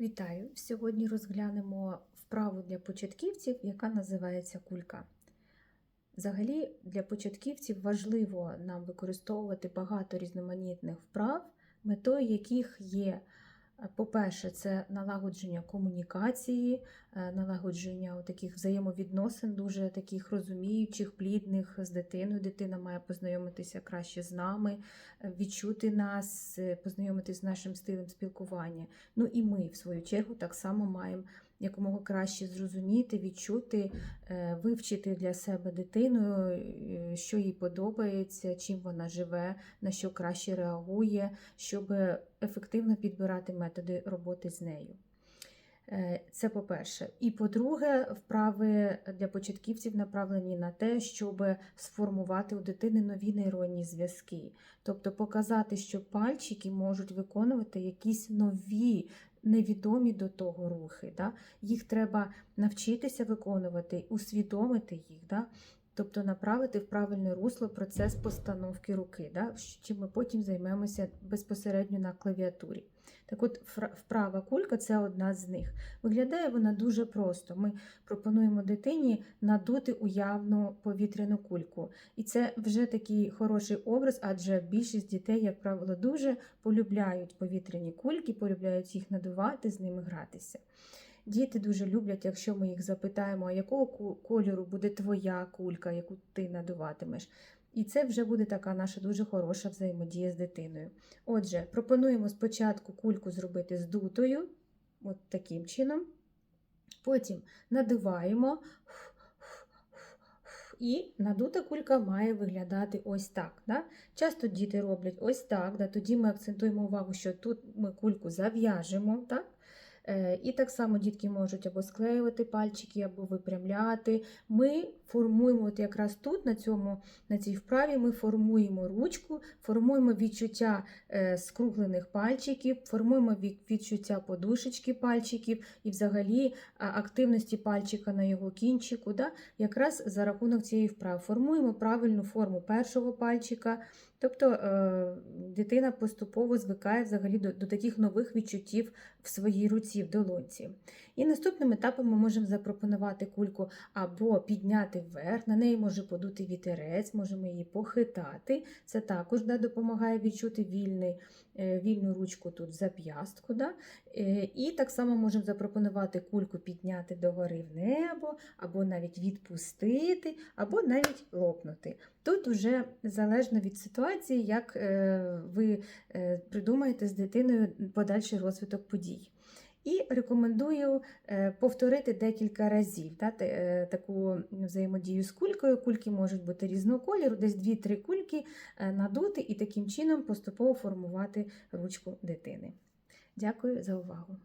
Вітаю! Сьогодні розглянемо вправу для початківців, яка називається кулька. Взагалі, для початківців важливо нам використовувати багато різноманітних вправ, метою яких є, по-перше, це налагодження комунікації, е, налагодження таких взаємовідносин, дуже таких розуміючих, плідних з дитиною. Дитина має познайомитися краще з нами, е, відчути нас, е, познайомитися з нашим стилем спілкування. Ну і ми, в свою чергу, так само маємо якомога краще зрозуміти, відчути, е, вивчити для себе дитину, е, що їй подобається, чим вона живе, на що краще реагує, щоб ефективно підбирати методи роботи з нею. Е, Це по-перше. І по-друге, вправи для початківців направлені на те, щоб сформувати у дитини нові нейронні зв'язки, тобто показати, що пальчики можуть виконувати якісь нові, невідомі до того рухи. Да? Їх треба навчитися виконувати, усвідомити їх. Да? Тобто направити в правильне русло процес постановки руки, да? чим ми потім займемося безпосередньо на клавіатурі. Так от вправа кулька це одна з них. Виглядає вона дуже просто. Ми пропонуємо дитині надути уявну повітряну кульку. І це вже такий хороший образ, адже більшість дітей, як правило, дуже полюбляють повітряні кульки, полюбляють їх надувати, з ними гратися. Діти дуже люблять, якщо ми їх запитаємо, а якого кольору буде твоя кулька, яку ти надуватимеш. І це вже буде така наша дуже хороша взаємодія з дитиною. Отже, пропонуємо спочатку кульку зробити здутою, от таким чином. Потім надуваємо. І надута кулька має виглядати ось так. Да? Часто діти роблять ось так. Да? Тоді ми акцентуємо увагу, що тут ми кульку зав'яжемо. Так? Е, І так само дітки можуть або склеювати пальчики, або випрямляти. Ми формуємо, от якраз тут, на, цьому, на цій вправі, ми формуємо ручку, формуємо відчуття е, скруглених пальчиків, формуємо відчуття подушечки пальчиків і взагалі активності пальчика на його кінчику. Да? Якраз за рахунок цієї вправи формуємо правильну форму першого пальчика. Тобто е, дитина поступово звикає взагалі до, до таких нових відчуттів в своїй руці, в долонці. І наступним етапом ми можемо запропонувати кульку або підняти вверх, на неї може подути вітерець, можемо її похитати. Це також да, допомагає відчути вільний, е, вільну ручку тут зап'ястку. Да? Е, І так само можемо запропонувати кульку підняти догори в небо, або навіть відпустити, або навіть лопнути. Тут вже залежно від ситуації, як е, ви е, придумаєте з дитиною подальший розвиток подій. І рекомендую е, повторити декілька разів да, таку взаємодію з кулькою. Кульки можуть бути різного кольору, десь 2-3 кульки надути і таким чином поступово формувати ручку дитини. Дякую за увагу!